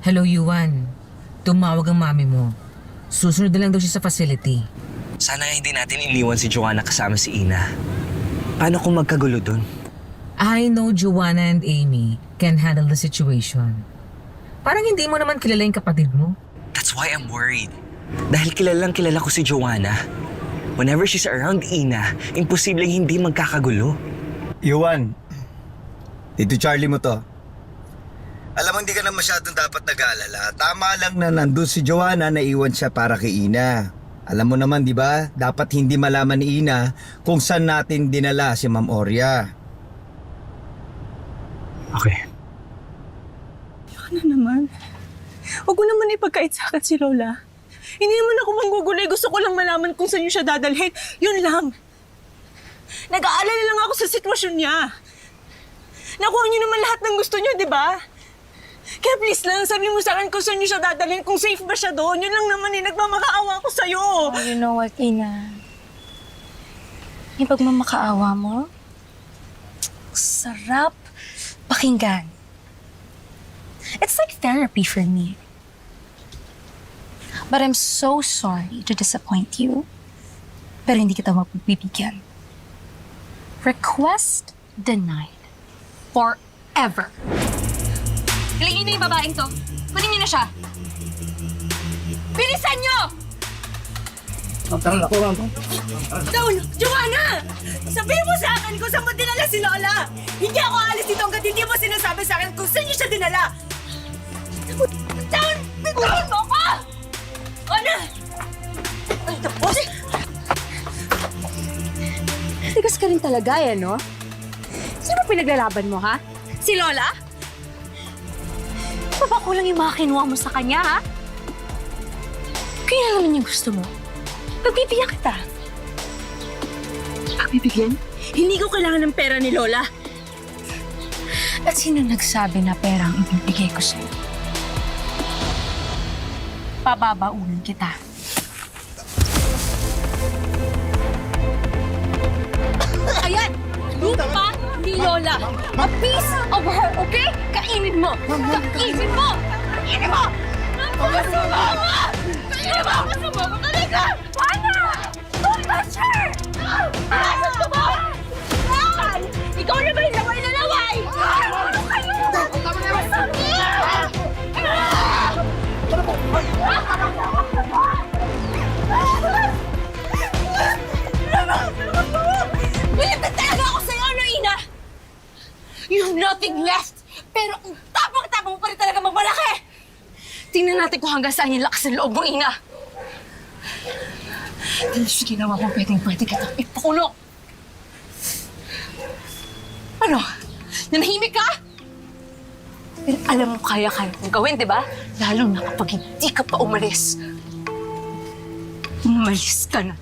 Hello, Yuan. Tumawag ang mami mo. Susunod na lang daw siya sa facility. Sana nga hindi natin iniwan si Joanna kasama si Ina. Paano kung magkagulo dun? I know Joanna and Amy can handle the situation. Parang hindi mo naman kilala yung kapatid mo. That's why I'm worried. Dahil kilalang kilala ko si Joanna. Whenever she's around Ina, imposible hindi magkakagulo. Yuan, Tito Charlie mo to. Alam mo, hindi ka na masyadong dapat nag-aalala. Tama lang na nandun si Joanna na iwan siya para kay Ina. Alam mo naman, di ba? Dapat hindi malaman ni Ina kung saan natin dinala si Ma'am Oria. Okay. Ano naman? Huwag mo naman ipagkait sa akin si Lola. Hindi naman ako manggugulay. Gusto ko lang malaman kung saan niyo siya dadalhin. Yun lang. Nag-aalala lang ako sa sitwasyon niya. Nakuha niyo naman lahat ng gusto niyo, di ba? Kaya please lang, sabi mo sa akin kung saan niyo siya dadalhin, kung safe ba siya doon. Yun lang naman eh, nagmamakaawa ako sa'yo. Oh, you know what, Ina? Yung pagmamakaawa mo, sarap pakinggan. It's like therapy for me. But I'm so sorry to disappoint you. Pero hindi kita mapagbibigyan. Request denied. Forever. Hilingin niyo yung babaeng to. Kunin niyo na siya. Bilisan niyo! Down! Joanna! Sabihin mo sa akin kung saan mo dinala si Lola! Hindi ako aalis dito hanggat hindi mo sinasabi sa akin kung saan niyo siya dinala! Down! Bitawan mo ako! Ana! Ay, tapos! Tigas ka rin talaga eh, no? Sino pinaglalaban mo, ha? Si Lola? Pa ba kulang yung mga kinuha mo sa kanya, ha? Kaya naman yung gusto mo. Pagbibigyan kita. Pagbibigyan? Hindi ko kailangan ng pera ni Lola. At sino nagsabi na pera ang ibibigay ko sa'yo? Pababaunin kita. Ayan! Lupa ni Lola. A piece of her, okay? Kainin mo! Kainin mo! Kainin mo! Masama mo! Kainin mo! Masama mo! Talaga! Ana! Don't touch her! Nasaan ka ba? Saan? Ikaw na ba yung laway na laway? Ano kayo? Bilibid talaga ako sa'yo, ano, Ina? You have nothing left. Pero ang tapang-tapang mo pa rin talaga magmalaki. Tingnan natin kung hanggang saan yung lakas ng loob mo, Ina. Dahil sa ginawa mo, pwedeng pwede kita ipakulong. Ano? Nanahimik ka? Pero alam mo, kaya-kaya kong gawin, di ba? Lalo na kapag hindi ka pa umalis. Umalis ka na.